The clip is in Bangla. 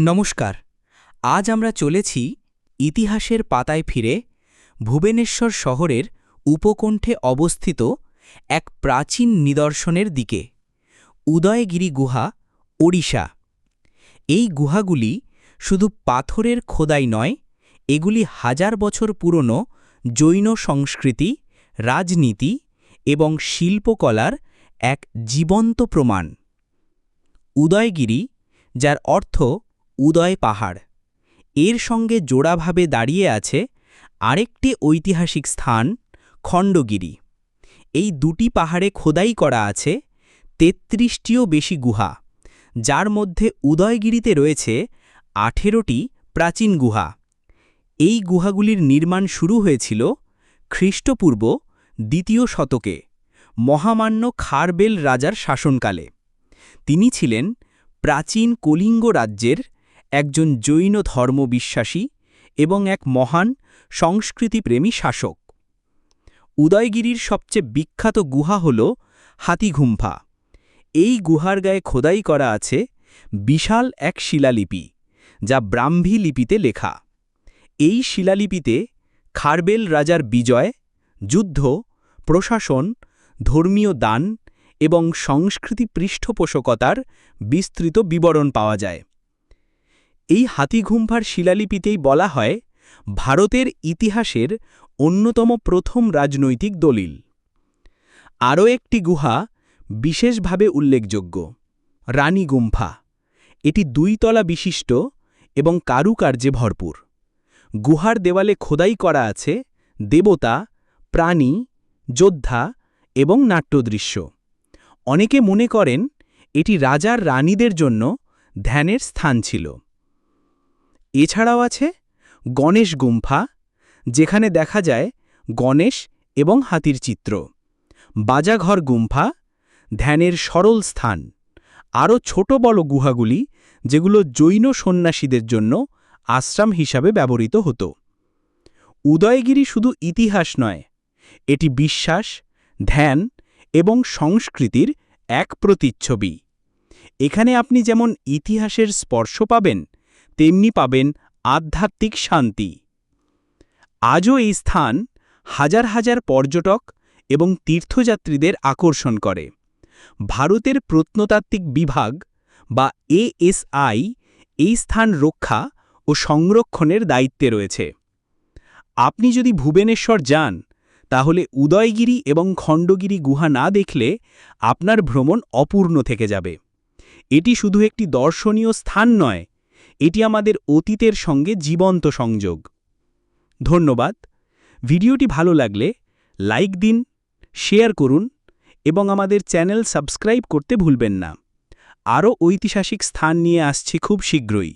নমস্কার, আজ আমরা চলেছি ইতিহাসের পাতায় ফিরে ভুবনেশ্বর শহরের উপকণ্ঠে অবস্থিত এক প্রাচীন নিদর্শনের দিকে, উদয়গিরি গুহা, ওড়িশা। এই গুহাগুলি শুধু পাথরের খোদাই নয়, এগুলি হাজার বছর পুরনো জৈন সংস্কৃতি, রাজনীতি এবং শিল্পকলার এক জীবন্ত প্রমাণ। উদয়গিরি, যার অর্থ উদয় পাহাড়। এর সঙ্গে জোড়াভাবে দাঁড়িয়ে আছে আরেকটি ঐতিহাসিক স্থান, খণ্ডগিরি। এই দুটি পাহাড়ে খোদাই করা আছে তেত্রিশটিও বেশি গুহা, যার মধ্যে উদয়গিরিতে রয়েছে আঠেরোটি প্রাচীন গুহা। এই গুহাগুলির নির্মাণ শুরু হয়েছিল খ্রিস্টপূর্ব দ্বিতীয় শতকে, মহামান্য খারবেল রাজার শাসনকালে। তিনি ছিলেন প্রাচীন কলিঙ্গ রাজ্যের একজন জৈন ধর্মবিশ্বাসী এবং এক মহান সংস্কৃতিপ্রেমী শাসক। উদয়গিরির সবচেয়ে বিখ্যাত গুহা হল হাতিঘুম্ফা এই গুহার গায়ে খোদাই করা আছে বিশাল এক শিলালিপি, যা ব্রাহ্মী লিপিতে লেখা। এই শিলালিপিতে খারবেল রাজার বিজয়, যুদ্ধ, প্রশাসন, ধর্মীয় দান এবং সংস্কৃতি পৃষ্ঠপোষকতার বিস্তৃত বিবরণ পাওয়া যায়। এই হাতিঘুম্ফার শিলালিপিতেই বলা হয়, ভারতের ইতিহাসের অন্যতম প্রথম রাজনৈতিক দলিল। আরও একটি গুহা বিশেষভাবে উল্লেখযোগ্য রানী গুম্ফা এটি দুই তলা বিশিষ্ট এবং কারুকার্যে ভরপুর। গুহার দেওয়ালে খোদাই করা আছে দেবতা, প্রাণী, যোদ্ধা এবং নাট্যদৃশ্য। অনেকে মনে করেন, এটি রাজার রানীদের জন্য ধ্যানের স্থান ছিল। এছাড়াও আছে গণেশ গুম্ফা, যেখানে দেখা যায় গণেশ এবং হাতির চিত্র। বাজাঘর গুম্ফা, ধ্যানের সরল স্থান। আরও ছোট বড় গুহাগুলি, যেগুলো জৈন সন্ন্যাসীদের জন্য আশ্রাম হিসাবে ব্যবহৃত হতো। উদয়গিরি শুধু ইতিহাস নয়, এটি বিশ্বাস, ধ্যান এবং সংস্কৃতির এক প্রতিচ্ছবি। এখানে আপনি যেমন ইতিহাসের স্পর্শ পাবেন তেমনি পাবেন আধ্যাত্মিক শান্তি। আজও এই স্থান হাজার হাজার পর্যটক এবং তীর্থযাত্রীদের আকর্ষণ করে। ভারতের প্রত্নতাত্ত্বিক বিভাগ বা এএসআই এই স্থান রক্ষা ও সংরক্ষণের দায়িত্বে রয়েছে। আপনি যদি ভুবনেশ্বর যান, তাহলে উদয়গিরি এবং খণ্ডগিরি গুহা না দেখলে আপনার ভ্রমণ অপূর্ণ থেকে যাবে। এটি শুধু একটি দর্শনীয় স্থান নয় এটি আমাদের অতীতের সঙ্গে জীবন্ত সংযোগ। ধন্যবাদ। ভিডিওটি ভালো লাগলে লাইক দিন, শেয়ার করুন এবং আমাদের চ্যানেল সাবস্ক্রাইব করতে ভুলবেন না। আরও ঐতিহাসিক স্থান নিয়ে আসছি খুব শীঘ্রই।